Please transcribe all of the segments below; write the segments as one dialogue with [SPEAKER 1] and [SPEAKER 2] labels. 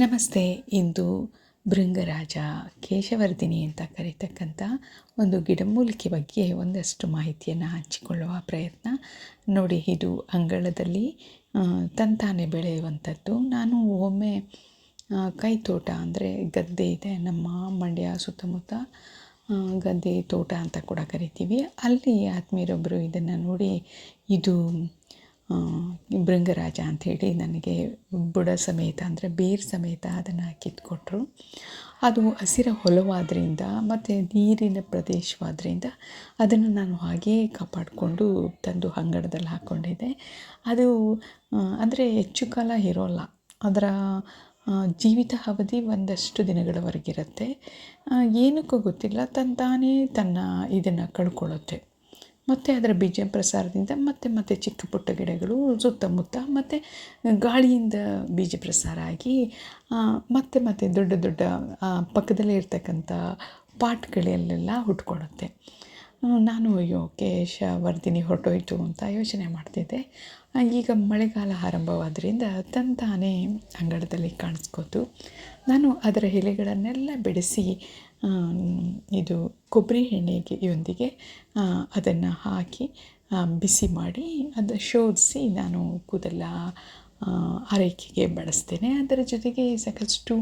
[SPEAKER 1] ನಮಸ್ತೆ, ಇಂದು ಭೃಂಗರಾಜ ಕೇಶವರ್ಧಿನಿ ಅಂತ ಕರೀತಕ್ಕಂಥ ಒಂದು ಗಿಡಮೂಲಿಕೆ ಬಗ್ಗೆ ಒಂದಷ್ಟು ಮಾಹಿತಿಯನ್ನು ಹಂಚಿಕೊಳ್ಳುವ ಪ್ರಯತ್ನ. ನೋಡಿ, ಇದು ಅಂಗಳದಲ್ಲಿ ತಂತಾನೆ ಬೆಳೆಯುವಂಥದ್ದು. ನಾನು ಒಮ್ಮೆ ಕೈ ತೋಟ ಅಂದರೆ ಗದ್ದೆ ಇದೆ. ನಮ್ಮ ಮಂಡ್ಯ ಸುತ್ತಮುತ್ತ ಗದ್ದೆ ತೋಟ ಅಂತ ಕೂಡ ಕರಿತೀವಿ. ಅಲ್ಲಿ ಆತ್ಮೀಯರೊಬ್ಬರು ಇದನ್ನು ನೋಡಿ, ಇದು ಭೃಂಗರಾಜ ಅಂಥೇಳಿ ನನಗೆ ಬುಡ ಸಮೇತ ಅಂದರೆ ಬೇರು ಸಮೇತ ಅದನ್ನು ಕಿತ್ಕೊಟ್ರು. ಅದು ಹಸಿರ ಹೊಲವಾದ್ದರಿಂದ ಮತ್ತು ನೀರಿನ ಪ್ರದೇಶವಾದ್ದರಿಂದ ಅದನ್ನು ನಾನು ಹಾಗೇ ಕಾಪಾಡಿಕೊಂಡು ತಂದು ಅಂಗಡದಲ್ಲಿ ಹಾಕ್ಕೊಂಡಿದ್ದೆ ಅದು ಅಂದರೆ ಹೆಚ್ಚು ಕಾಲ ಇರೋಲ್ಲ. ಅದರ ಜೀವಿತ ಅವಧಿ ಒಂದಷ್ಟು ದಿನಗಳವರೆಗಿರುತ್ತೆ. ಏನಕ್ಕೂ ಗೊತ್ತಿಲ್ಲ. ತಂತಾನೇ ತನ್ನ ಇದನ್ನು ಕಳ್ಕೊಳ್ಳುತ್ತೆ. ಮತ್ತು ಅದರ ಬೀಜ ಪ್ರಸಾರದಿಂದ ಮತ್ತೆ ಮತ್ತೆ ಚಿಕ್ಕ ಪುಟ್ಟ ಗಿಡಗಳು ಸುತ್ತಮುತ್ತ ಮತ್ತು ಗಾಳಿಯಿಂದ ಬೀಜ ಪ್ರಸಾರ ಆಗಿ ಮತ್ತೆ ಮತ್ತೆ ದೊಡ್ಡ ದೊಡ್ಡ ಪಕ್ಕದಲ್ಲೇ ಇರ್ತಕ್ಕಂಥ ಪಾಟ್ಗಳಲ್ಲೆಲ್ಲ ಹುಟ್ಕೊಳ್ಳುತ್ತೆ. ನಾನು ಅಯ್ಯೋ, ಕೇಶ ವರ್ಧಿನಿ ಹೊರಟೋಯ್ತು ಅಂತ ಯೋಚನೆ ಮಾಡ್ತಿದ್ದೆ. ಈಗ ಮಳೆಗಾಲ ಆರಂಭವಾದ್ದರಿಂದ ತಂತಾನೇ ಅಂಗಳದಲ್ಲಿ ಕಾಣಿಸ್ಕೋತು. ನಾನು ಅದರ ಎಲೆಗಳನ್ನೆಲ್ಲ ಬೆಳೆಸಿ ಇದು ಕೊಬ್ಬರಿ ಎಣ್ಣೆಗೆ ಯೊಂದಿಗೆ ಅದನ್ನು ಹಾಕಿ ಬಿಸಿ ಮಾಡಿ, ಅದು ಶೋಧಿಸಿ ನಾನು ಕೂದಲ ಆರೈಕೆಗೆ ಬಳಸ್ತೇನೆ. ಅದರ ಜೊತೆಗೆ ಸಾಕಷ್ಟು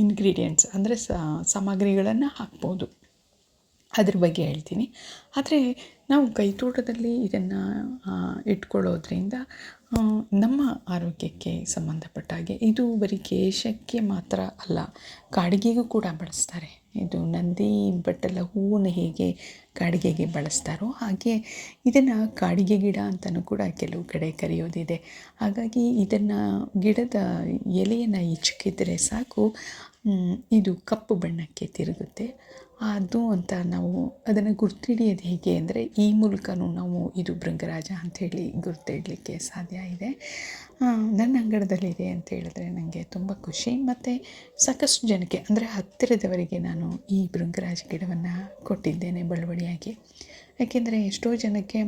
[SPEAKER 1] ಇಂಗ್ರೀಡಿಯೆಂಟ್ಸ್ ಅಂದರೆ ಸಾಮಗ್ರಿಗಳನ್ನು ಹಾಕ್ಬೋದು. ಅದ್ರ ಬಗ್ಗೆ ಹೇಳ್ತೀನಿ. ಆದರೆ ನಾವು ಕೈತೋಟದಲ್ಲಿ ಇದನ್ನು ಇಟ್ಕೊಳ್ಳೋದ್ರಿಂದ ನಮ್ಮ ಆರೋಗ್ಯಕ್ಕೆ ಸಂಬಂಧಪಟ್ಟ ಹಾಗೆ ಇದು ಬರೀ ಕೇಶಕ್ಕೆ ಮಾತ್ರ ಅಲ್ಲ, ಕಾಡಿಗೆಗೂ ಕೂಡ ಬಳಸ್ತಾರೆ. ಇದು ನಂದಿ ಬಟ್ಟಲ ಹೂವನ್ನು ಹೇಗೆ ಕಾಡಿಗೆಗೆ ಬಳಸ್ತಾರೋ ಹಾಗೆ ಇದನ್ನು ಕಾಡಿಗೆ ಗಿಡ ಅಂತಲೂ ಕೂಡ ಕೆಲವು ಕಡೆ ಕರೆಯೋದಿದೆ. ಹಾಗಾಗಿ ಇದನ್ನು ಗಿಡದ ಎಲೆಯನ್ನು ಇಚ್ಕಿದ್ರೆ ಸಾಕು ಇದು ಕಪ್ಪು ಬಣ್ಣಕ್ಕೆ ತಿರುಗುತ್ತೆ. ಅದು ಅಂತ ನಾವು ಅದನ್ನು ಗುರ್ತಿಡಿಯೋದು ಹೇಗೆ ಅಂದರೆ ಈ ಮೂಲಕನೂ ನಾವು ಇದು ಭೃಂಗರಾಜ ಅಂಥೇಳಿ ಗುರ್ತಿಡಲಿಕ್ಕೆ ಸಾಧ್ಯ ಇದೆ. ನನ್ನ ಅಂಗಳದಲ್ಲಿದೆ ಅಂತ ಹೇಳಿದ್ರೆ ನನಗೆ ತುಂಬ ಖುಷಿ ಮತ್ತು ಸಾಕಷ್ಟು ಜನಕ್ಕೆ ಅಂದರೆ ಹತ್ತಿರದವರಿಗೆ ನಾನು ಈ ಭೃಂಗರಾಜ ಗಿಡವನ್ನು ಕೊಟ್ಟಿದ್ದೇನೆ ಬಳುವಳಿಯಾಗಿ. ಯಾಕೆಂದರೆ ಎಷ್ಟೋ ಜನಕ್ಕೆ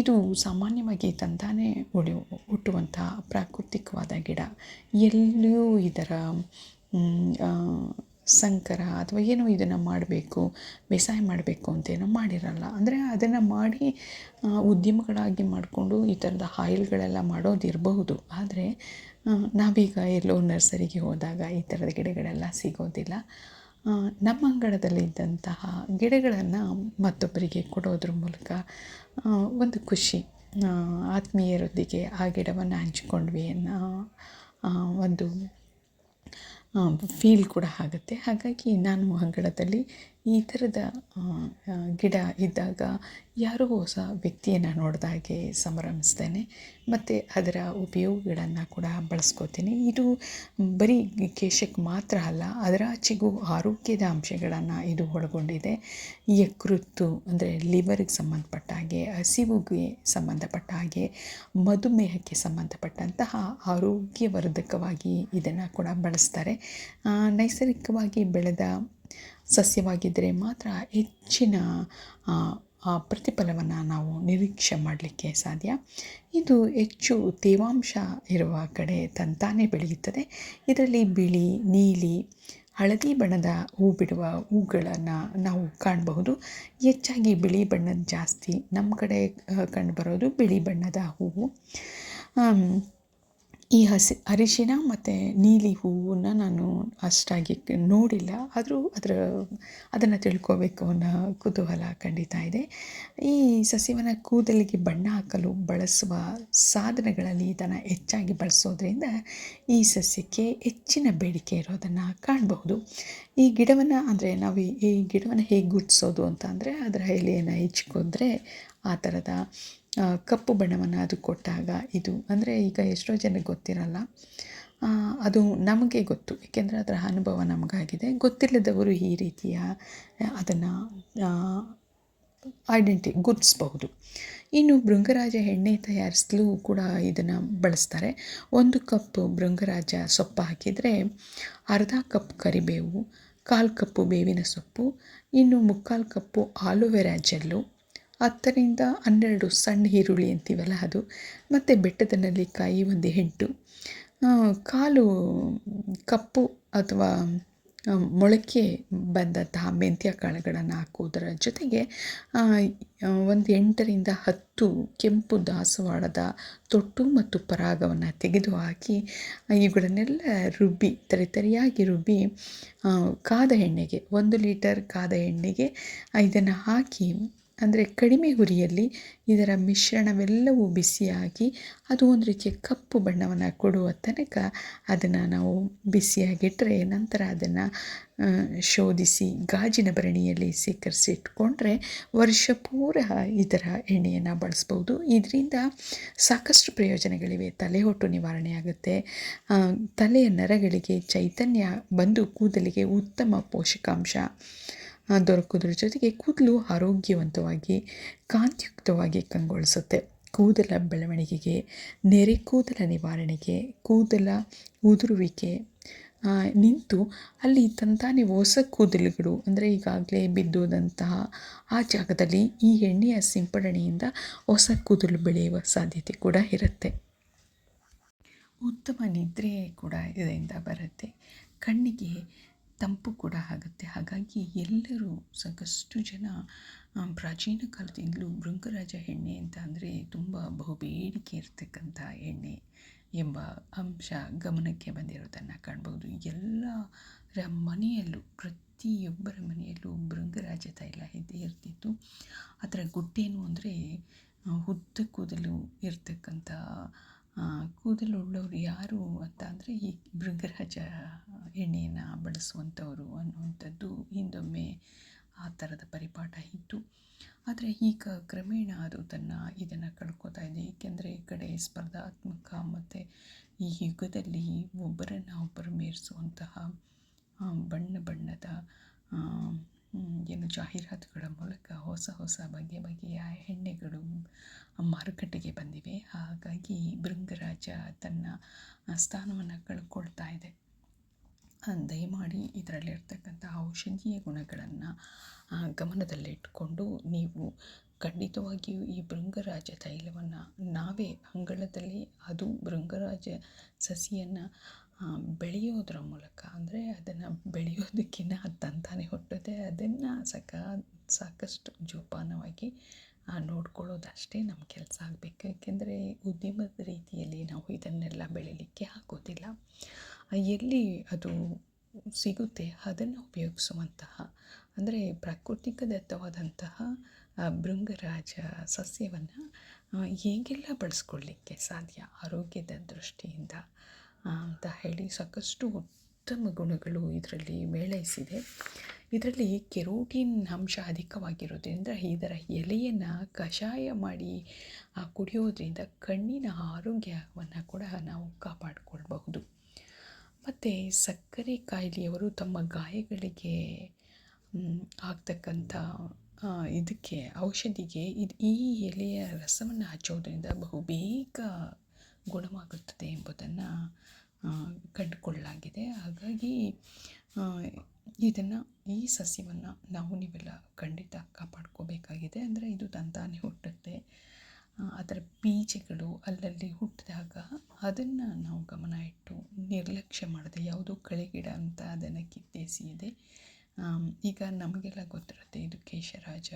[SPEAKER 1] ಇದು ಸಾಮಾನ್ಯವಾಗಿ ತಂತಾನೆ ಉಳಿ ಹುಟ್ಟುವಂಥ ಪ್ರಾಕೃತಿಕವಾದ ಗಿಡ. ಎಲ್ಲಿಯೂ ಇದರ ಸಂಕರ ಅಥವಾ ಏನೋ ಇದನ್ನು ಮಾಡಬೇಕು, ಬೇಸಾಯ ಮಾಡಬೇಕು ಅಂತೇನೋ ಮಾಡಿರಲ್ಲ. ಅಂದರೆ ಅದನ್ನು ಮಾಡಿ ಉದ್ಯಮಗಳಾಗಿ ಮಾಡಿಕೊಂಡು ಈ ಥರದ ಆಯಿಲ್ಗಳೆಲ್ಲ ಮಾಡೋದಿರಬಹುದು ಆದರೆ ನಾವೀಗ ಎಲ್ಲೋ ನರ್ಸರಿಗೆ ಹೋದಾಗ ಈ ಥರದ ಗಿಡಗಳೆಲ್ಲ ಸಿಗೋದಿಲ್ಲ. ನಮ್ಮ ಅಂಗಳದಲ್ಲಿದ್ದಂತಹ ಗಿಡಗಳನ್ನು ಮತ್ತೊಬ್ಬರಿಗೆ ಕೊಡೋದ್ರ ಮೂಲಕ ಒಂದು ಖುಷಿ ಆತ್ಮೀಯರೊಂದಿಗೆ ಆ ಗಿಡವನ್ನು ಹಂಚಿಕೊಂಡ್ವಿ ಅನ್ನೋ ಒಂದು ಫೀಲ್ ಕೂಡ ಆಗುತ್ತೆ. ಹಾಗಾಗಿ ನಾನು ಅಂಗಳದಲ್ಲಿ ಈ ಥರದ ಗಿಡ ಇದ್ದಾಗ ಯಾರೋ ಹೊಸ ವ್ಯಕ್ತಿಯನ್ನು ನೋಡಿದಾಗೆ ಸಂಭ್ರಮಿಸ್ತೇನೆ. ಮತ್ತು ಅದರ ಉಪಯೋಗಗಳನ್ನು ಕೂಡ ಬಳಸ್ಕೋತೀನಿ. ಇದು ಬರೀ ಕೇಶಕ್ಕೆ ಮಾತ್ರ ಅಲ್ಲ, ಅದರ ಆಚೆಗೂ ಆರೋಗ್ಯದ ಅಂಶಗಳನ್ನು ಇದು ಒಳಗೊಂಡಿದೆ. ಯಕೃತ್ತು ಅಂದರೆ ಲಿವರ್ಗೆ ಸಂಬಂಧಪಟ್ಟ ಹಾಗೆ, ಹಸಿವುಗೆ ಸಂಬಂಧಪಟ್ಟ ಹಾಗೆ, ಮಧುಮೇಹಕ್ಕೆ ಸಂಬಂಧಪಟ್ಟಂತಹ ಆರೋಗ್ಯವರ್ಧಕವಾಗಿ ಇದನ್ನು ಕೂಡ ಬಳಸ್ತಾರೆ. ನೈಸರ್ಗಿಕವಾಗಿ ಬೆಳೆದ ಸಸ್ಯವಾಗಿದ್ದರೆ ಮಾತ್ರ ಹೆಚ್ಚಿನ ಪ್ರತಿಫಲವನ್ನು ನಾವು ನಿರೀಕ್ಷೆ ಮಾಡಲಿಕ್ಕೆ ಸಾಧ್ಯ. ಇದು ಹೆಚ್ಚು ತೇವಾಂಶ ಇರುವ ಕಡೆ ತಂತಾನೇ ಬೆಳೆಯುತ್ತದೆ. ಇದರಲ್ಲಿ ಬಿಳಿ, ನೀಲಿ, ಹಳದಿ ಬಣ್ಣದ ಹೂ ಬಿಡುವ ಹೂಗಳನ್ನು ನಾವು ಕಾಣಬಹುದು. ಹೆಚ್ಚಾಗಿ ಬಿಳಿ ಬಣ್ಣದ ಜಾಸ್ತಿ. ನಮ್ಮ ಕಡೆ ಕಂಡುಬರೋದು ಬಿಳಿ ಬಣ್ಣದ ಹೂವು. ಈ ಹಸಿ ಅರಿಶಿನ ಮತ್ತು ನೀಲಿ ಹೂವನ್ನು ನಾನು ಅಷ್ಟಾಗಿ ನೋಡಿಲ್ಲ. ಆದರೂ ಅದರ, ಅದನ್ನು ತಿಳ್ಕೋಬೇಕು ಅನ್ನೋ ಕುತೂಹಲ ಖಂಡಿತ ಇದೆ. ಈ ಸಸ್ಯವನ್ನು ಕೂದಲಿಗೆ ಬಣ್ಣ ಹಾಕಲು ಬಳಸುವ ಸಾಧನಗಳಲ್ಲಿ ಇದನ್ನು ಹೆಚ್ಚಾಗಿ ಬಳಸೋದ್ರಿಂದ ಈ ಸಸ್ಯಕ್ಕೆ ಹೆಚ್ಚಿನ ಬೇಡಿಕೆ ಇರೋದನ್ನು ಕಾಣಬಹುದು. ಈ ಗಿಡವನ್ನು ಅಂದರೆ ನಾವು ಈ ಗಿಡವನ್ನು ಹೇಗೆ ಗುರುತಿಸೋದು ಅಂತ ಅಂದರೆ ಅದರ ಎಲೆಯನ್ನು ಹೆಚ್ಕೊಂಡ್ರೆ ಆ ಥರದ ಕಪ್ಪು ಬಣ್ಣವನ್ನು ಅದು ಕೊಟ್ಟಾಗ ಇದು. ಅಂದರೆ ಈಗ ಎಷ್ಟೋ ಜನಕ್ಕೆ ಗೊತ್ತಿರಲ್ಲ. ಅದು ನಮಗೆ ಗೊತ್ತು. ಏಕೆಂದರೆ ಅದರ ಅನುಭವ ನಮಗಾಗಿದೆ. ಗೊತ್ತಿಲ್ಲದವರು ಈ ರೀತಿಯ ಅದನ್ನು ಐಡೆಂಟಿ ಗುರುತಿಸ್ಬಹುದು ಇನ್ನು ಭೃಂಗರಾಜ ಎಣ್ಣೆ ತಯಾರಿಸಲು ಕೂಡ ಇದನ್ನು ಬಳಸ್ತಾರೆ. ಒಂದು ಕಪ್ ಭೃಂಗರಾಜ ಸೊಪ್ಪು ಹಾಕಿದರೆ ಅರ್ಧ ಕಪ್ ಕರಿಬೇವು, ಕಾಲು ಕಪ್ಪು ಬೇವಿನ ಸೊಪ್ಪು, ಇನ್ನು ಮುಕ್ಕಾಲು ಕಪ್ಪು ಆಲೋವೆರಾ ಜೆಲ್ಲು ಹತ್ತರಿಂದ ಹನ್ನೆರಡು ಸಣ್ಣ ಈರುಳ್ಳಿ ಅಂತೀವಲ್ಲ ಅದು. ಮತ್ತು ಬೆಟ್ಟದ ನೆಲ್ಲಿಕಾಯಿ ಒಂದು ಎಂಟು ಕಾಲು ಕಪ್ಪು ಅಥವಾ ಮೊಳಕೆ ಬಂದಂತಹ ಮೆಂತ್ಯ ಕಾಳುಗಳನ್ನು ಹಾಕುವುದರ ಜೊತೆಗೆ ಒಂದು ಎಂಟರಿಂದ ಹತ್ತು ಕೆಂಪು ದಾಸವಾಳದ ತೊಟ್ಟು ಮತ್ತು ಪರಾಗವನ್ನು ತೆಗೆದುಹಾಕಿ ಇವುಗಳನ್ನೆಲ್ಲ ರುಬ್ಬಿ ತರಿತರಿಯಾಗಿ ರುಬ್ಬಿ ಕಾದ ಎಣ್ಣೆಗೆ, ಒಂದು ಲೀಟರ್ ಕಾದ ಎಣ್ಣೆಗೆ ಇದನ್ನು ಹಾಕಿ ಅಂದರೆ ಕಡಿಮೆ ಹುರಿಯಲ್ಲಿ ಇದರ ಮಿಶ್ರಣವೆಲ್ಲವೂ ಬಿಸಿಯಾಗಿ ಅದು ಒಂದು ರೀತಿಯ ಕಪ್ಪು ಬಣ್ಣವನ್ನು ಕೊಡುವ ತನಕ ಅದನ್ನು ನಾವು ಬಿಸಿಯಾಗಿಟ್ಟರೆ ನಂತರ ಅದನ್ನು ಶೋಧಿಸಿ ಗಾಜಿನ ಭರಣಿಯಲ್ಲಿ ಶೇಖರಿಸಿಟ್ಕೊಂಡ್ರೆ ವರ್ಷ ಪೂರ ಇದರ ಎಣ್ಣೆಯನ್ನು ಬಳಸ್ಬೋದು. ಇದರಿಂದ ಸಾಕಷ್ಟು ಪ್ರಯೋಜನಗಳಿವೆ. ತಲೆಹೊಟ್ಟು ನಿವಾರಣೆ ಆಗುತ್ತೆ. ತಲೆಯ ನರಗಳಿಗೆ ಚೈತನ್ಯ ಬಂದು ಕೂದಲಿಗೆ ಉತ್ತಮ ಪೋಷಕಾಂಶ. ದೊರಕೋದ್ರ ಜೊತೆಗೆ ಕೂದಲು ಆರೋಗ್ಯವಂತವಾಗಿ, ಕಾಂತಿಯುಕ್ತವಾಗಿ ಕಂಗೊಳಿಸುತ್ತೆ. ಕೂದಲ ಬೆಳವಣಿಗೆಗೆ, ನೆರೆ ಕೂದಲ ನಿವಾರಣೆಗೆ, ಕೂದಲ ಉದುರುವಿಕೆ ನಿಂತು ಅಲ್ಲಿ ತಂತಾನೆ ಹೊಸ ಕೂದಲುಗಳು, ಅಂದರೆ ಈಗಾಗಲೇ ಬಿದ್ದೋದಂತಹ ಆ ಜಾಗದಲ್ಲಿ ಈ ಎಣ್ಣೆಯ ಸಿಂಪಡಣೆಯಿಂದ ಹೊಸ ಕೂದಲು ಬೆಳೆಯುವ ಸಾಧ್ಯತೆ ಕೂಡ ಇರುತ್ತೆ. ಉತ್ತಮ ನಿದ್ರೆ ಕೂಡ ಇದರಿಂದ ಬರುತ್ತೆ. ಕಣ್ಣಿಗೆ ತಂಪು ಕೂಡ ಆಗುತ್ತೆ. ಹಾಗಾಗಿ ಎಲ್ಲರೂ ಸಾಕಷ್ಟು ಜನ ಪ್ರಾಚೀನ ಕಾಲದಿಂದಲೂ ಭೃಂಗರಾಜ ಎಣ್ಣೆ ಅಂತ ಅಂದರೆ ತುಂಬ ಬಹುಬೇಡಿಕೆ ಇರತಕ್ಕಂಥ ಎಣ್ಣೆ ಎಂಬ ಅಂಶ ಗಮನಕ್ಕೆ ಬಂದಿರೋದನ್ನು ಕಾಣ್ಬೋದು. ಎಲ್ಲರ ಮನೆಯಲ್ಲೂ, ಪ್ರತಿಯೊಬ್ಬರ ಮನೆಯಲ್ಲೂ ಭೃಂಗರಾಜ ತೈಲ ಇದ್ದೇ ಇರ್ತಿತ್ತು. ಅದರ ಗುಟ್ಟೇನು ಅಂದರೆ ಉದ್ದ ಕೂದಲು ಇರತಕ್ಕಂಥ ಕೂದಲುಳ್ಳವರು ಯಾರು ಅಂತ ಅಂದರೆ ಈ ಭೃಂಗರಾಜ ಎಣ್ಣೆಯನ್ನು ಬಳಸುವಂಥವರು ಅನ್ನುವಂಥದ್ದು ಹಿಂದೊಮ್ಮೆ ಆ ಥರದ ಪರಿಪಾಠ ಇತ್ತು. ಆದರೆ ಈಗ ಕ್ರಮೇಣ ಅದು ತನ್ನ ಇದನ್ನು ಕಳ್ಕೊತಾ ಇದೆ. ಏಕೆಂದರೆ ಈ ಕಡೆ ಸ್ಪರ್ಧಾತ್ಮಕ ಮತ್ತು ಈ ಯುಗದಲ್ಲಿ ಒಬ್ಬರನ್ನು ಒಬ್ಬರು ಮೇರಿಸುವಂತಹ ಬಣ್ಣ ಬಣ್ಣದ ಏನು ಜಾಹೀರಾತುಗಳ ಮೂಲಕ ಹೊಸ ಹೊಸ ಬಗೆ ಬಗೆಯ ಎಣ್ಣೆಗಳು ಮಾರುಕಟ್ಟೆಗೆ ಬಂದಿವೆ. ಹಾಗಾಗಿ ಭೃಂಗರಾಜ ತನ್ನ ಸ್ಥಾನವನ್ನು ಕಳ್ಕೊಳ್ತಾ ಇದೆ. ದಯಮಾಡಿ ಇದರಲ್ಲಿರ್ತಕ್ಕಂಥ ಔಷಧೀಯ ಗುಣಗಳನ್ನು ಗಮನದಲ್ಲಿಟ್ಟುಕೊಂಡು ನೀವು ಖಂಡಿತವಾಗಿಯೂ ಈ ಭೃಂಗರಾಜ ತೈಲವನ್ನು ನಾವೇ ಅಂಗಳದಲ್ಲಿ, ಅದು ಭೃಂಗರಾಜ ಸಸಿಯನ್ನು ಬೆಳೆಯೋದರ ಮೂಲಕ ಅಂದರೆ ಅದನ್ನು ಬೆಳೆಯೋದಕ್ಕಿಂತ ತಂತಾನೆ ಹುಟ್ಟುತ್ತೆ. ಅದನ್ನು ಸಕ, ಸಾಕಷ್ಟು ಜೋಪಾನವಾಗಿ ನೋಡ್ಕೊಳ್ಳೋದಷ್ಟೇ ನಮ್ಮ ಕೆಲಸ ಆಗಬೇಕು. ಏಕೆಂದರೆ ಉದ್ಯಮದ ರೀತಿಯಲ್ಲಿ ನಾವು ಇದನ್ನೆಲ್ಲ ಬೆಳೀಲಿಕ್ಕೆ ಆಗೋದಿಲ್ಲ. ಎಲ್ಲಿ ಅದು ಸಿಗುತ್ತೆ, ಅದನ್ನು ಉಪಯೋಗಿಸುವಂತಹ, ಅಂದರೆ ಪ್ರಾಕೃತಿಕದತ್ತವಾದಂತಹ ಭೃಂಗರಾಜ ಸಸ್ಯವನ್ನು ಹೇಗೆಲ್ಲ ಬಳಸ್ಕೊಳ್ಳಿಕ್ಕೆ ಸಾಧ್ಯ? ಆರೋಗ್ಯದ ದೃಷ್ಟಿಯಿಂದ ಅಂತ ಹೇಳಿ ಸಾಕಷ್ಟು ಉತ್ತಮ ಗುಣಗಳು ಇದರಲ್ಲಿ ಮೇಳೈಸಿದೆ. ಇದರಲ್ಲಿ ಕೆರೋಟಿನ್ ಅಂಶ ಅಧಿಕವಾಗಿರೋದ್ರಿಂದ ಇದರ ಎಲೆಯನ್ನು ಕಷಾಯ ಮಾಡಿ ಕುಡಿಯೋದ್ರಿಂದ ಕಣ್ಣಿನ ಆರೋಗ್ಯವನ್ನು ಕೂಡ ನಾವು ಕಾಪಾಡಿಕೊಳ್ಬಹುದು. ಮತ್ತು ಸಕ್ಕರೆ ಕಾಯಿಲೆಯವರು ತಮ್ಮ ಗಾಯಗಳಿಗೆ ಆಗ್ತಕ್ಕಂಥ ಇದಕ್ಕೆ, ಔಷಧಿಗೆ ಇದು ಈ ಎಲೆಯ ರಸವನ್ನು ಹಚ್ಚೋದ್ರಿಂದ ಬಹುಬೇಗ ಗುಣವಾಗುತ್ತದೆ ಎಂಬುದನ್ನು ಕಂಡುಕೊಳ್ಳಲಾಗಿದೆ. ಹಾಗಾಗಿ ಇದನ್ನು, ಈ ಸಸ್ಯವನ್ನು ನಾವು ನೀವೆಲ್ಲ ಖಂಡಿತ ಕಾಪಾಡ್ಕೋಬೇಕಾಗಿದೆ. ಅಂದರೆ ಇದು ತಂತಾನೆ ಹುಟ್ಟುತ್ತೆ. ಅದರ ಬೀಜಗಳು ಅಲ್ಲಲ್ಲಿ ಹುಟ್ಟಿದಾಗ ಅದನ್ನು ನಾವು ಗಮನ ಇಟ್ಟು ನಿರ್ಲಕ್ಷ್ಯ ಮಾಡದೆ, ಯಾವುದೋ ಕಳೆಗಿಡ ಅಂತ ಅದನ್ನು ಕಿತ್ತೆಸೆಯದೆ ಈಗ ನಮಗೆಲ್ಲ ಗೊತ್ತಿರುತ್ತೆ, ಇದು ಕೇಶರಾಜ,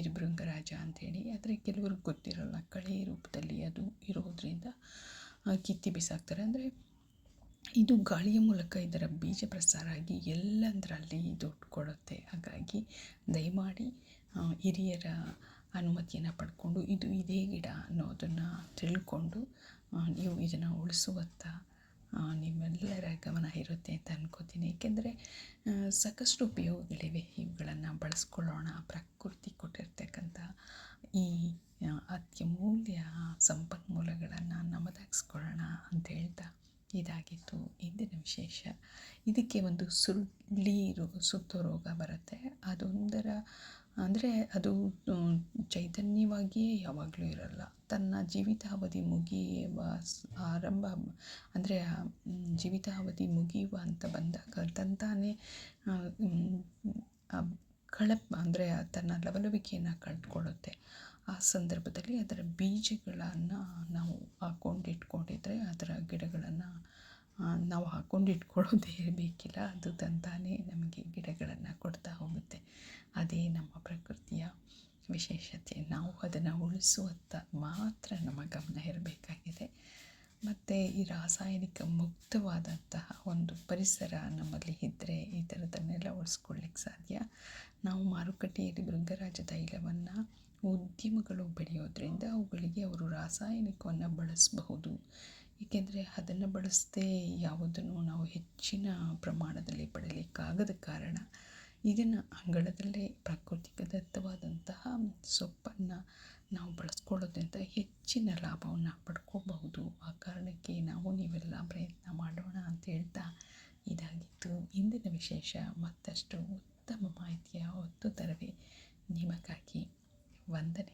[SPEAKER 1] ಇದು ಭೃಂಗರಾಜ ಅಂಥೇಳಿ. ಆದರೆ ಕೆಲವ್ರಿಗೆ ಗೊತ್ತಿರೋಲ್ಲ, ಕಳೆ ರೂಪದಲ್ಲಿ ಅದು ಇರೋದರಿಂದ ಕಿತ್ತಿ ಬಿಸಾಕ್ತಾರೆ. ಅಂದರೆ ಇದು ಗಾಳಿಯ ಮೂಲಕ ಇದರ ಬೀಜ ಪ್ರಸಾರ ಆಗಿ ಎಲ್ಲಂದರಲ್ಲಿ ದುಡ್ಡು ಕೊಡುತ್ತೆ. ಹಾಗಾಗಿ ದಯಮಾಡಿ ಹಿರಿಯರ ಅನುಮತಿಯನ್ನು ಪಡ್ಕೊಂಡು ಇದು ಇದೇ ಗಿಡ ಅನ್ನೋದನ್ನು ತಿಳ್ಕೊಂಡು ನೀವು ಇದನ್ನು ಉಳಿಸುವತ್ತ ನಿಮ್ಮೆಲ್ಲರ ಗಮನ ಇರುತ್ತೆ ಅಂತ ಅನ್ಕೋತೀನಿ. ಏಕೆಂದರೆ ಸಾಕಷ್ಟು ಉಪಯೋಗಗಳಿವೆ. ಇವುಗಳನ್ನು ಬಳಸ್ಕೊಳ್ಳೋಣ. ಪ್ರಕೃತಿ ಕೊಟ್ಟಿರ್ತಕ್ಕಂಥ ಈ ಅತ್ಯಮೂಲ್ಯ ಸಂಪನ್ಮೂಲಗಳನ್ನು ನಮ್ಮದಾಗಿಸ್ಕೊಳ್ಳೋಣ ಅಂತ ಹೇಳ್ತಾ ಇದಾಗಿತ್ತು ಇಂದಿನ ವಿಶೇಷ. ಇದಕ್ಕೆ ಒಂದು ಸುರುಳಿ ರೋ, ಸುತ್ತು ರೋಗ ಬರುತ್ತೆ. ಅದೊಂದರ, ಅಂದರೆ ಅದು ಚೈತನ್ಯವಾಗಿಯೇ ಯಾವಾಗಲೂ ಇರಲ್ಲ. ತನ್ನ ಜೀವಿತಾವಧಿ ಮುಗಿಯುವ ಆರಂಭ, ಅಂದರೆ ಜೀವಿತಾವಧಿ ಮುಗಿಯುವ ಅಂತ ಬಂದಾಗ ತಂತಾನೇ ಕಳಪ, ಅಂದರೆ ತನ್ನ ಲವಲವಿಕೆಯನ್ನು ಕಳೆದುಕೊಳ್ಳುತ್ತೆ ಆ ಸಂದರ್ಭದಲ್ಲಿ ಅದರ ಬೀಜಗಳನ್ನು ನಾವು ಹಾಕೊಂಡಿಟ್ಕೊಂಡಿದ್ರೆ ಅದರ ಗಿಡಗಳನ್ನು ನಾವು ಹಾಕ್ಕೊಂಡು ಇಟ್ಕೊಳ್ಳೋದೇ ಬೇಕಿಲ್ಲ. ಅದು ತಂತಾನೇ ನಮಗೆ ಗಿಡಗಳನ್ನು ಕೊಡ್ತಾ ಹೋಗುತ್ತೆ. ಅದೇ ನಮ್ಮ ಪ್ರಕೃತಿಯ ವಿಶೇಷತೆ. ನಾವು ಅದನ್ನು ಉಳಿಸುವತ್ತ ಮಾತ್ರ ನಮ್ಮ ಗಮನ ಇರಬೇಕಾಗಿದೆ. ಮತ್ತು ಈ ರಾಸಾಯನಿಕ ಮುಕ್ತವಾದಂತಹ ಒಂದು ಪರಿಸರ ನಮ್ಮಲ್ಲಿ ಇದ್ದರೆ ಈ ಥರದನ್ನೆಲ್ಲ ಉಳಿಸ್ಕೊಳ್ಳಿಕ್ಕೆ ಸಾಧ್ಯ. ನಾವು ಮಾರುಕಟ್ಟೆಯಲ್ಲಿ ಮೃಗರಾಜ ತೈಲವನ್ನು ಉದ್ಯಮಗಳು ಬೆಳೆಯೋದ್ರಿಂದ ಅವುಗಳಿಗೆ ಅವರು ರಾಸಾಯನಿಕವನ್ನು ಬಳಸಬಹುದು. ಏಕೆಂದರೆ ಅದನ್ನು ಬಳಸದೇ ಯಾವುದನ್ನು ನಾವು ಹೆಚ್ಚಿನ ಪ್ರಮಾಣದಲ್ಲಿ ಪಡೆಯಲಿಕ್ಕಾಗದ ಕಾರಣ ಇದನ್ನು ಅಂಗಳದಲ್ಲೇ ಪ್ರಾಕೃತಿಕ ದತ್ತವಾದಂತಹ ಸೊಪ್ಪನ್ನು ನಾವು ಬಳಸ್ಕೊಳ್ಳೋದ್ರಿಂದ ಹೆಚ್ಚಿನ ಲಾಭವನ್ನು ಪಡ್ಕೋಬಹುದು. ಆ ಕಾರಣಕ್ಕೆ ನಾವು ನೀವೆಲ್ಲ ಪ್ರಯತ್ನ ಮಾಡೋಣ ಅಂತ ಹೇಳ್ತಾ ಇದಾಗಿತ್ತು. ಇಂದಿನ ವಿಶೇಷ ಮತ್ತಷ್ಟು ಉತ್ತಮ ಮಾಹಿತಿಯ ಹೊತ್ತು ತರವೇ ನಿಮಗಾಗಿ. வந்தன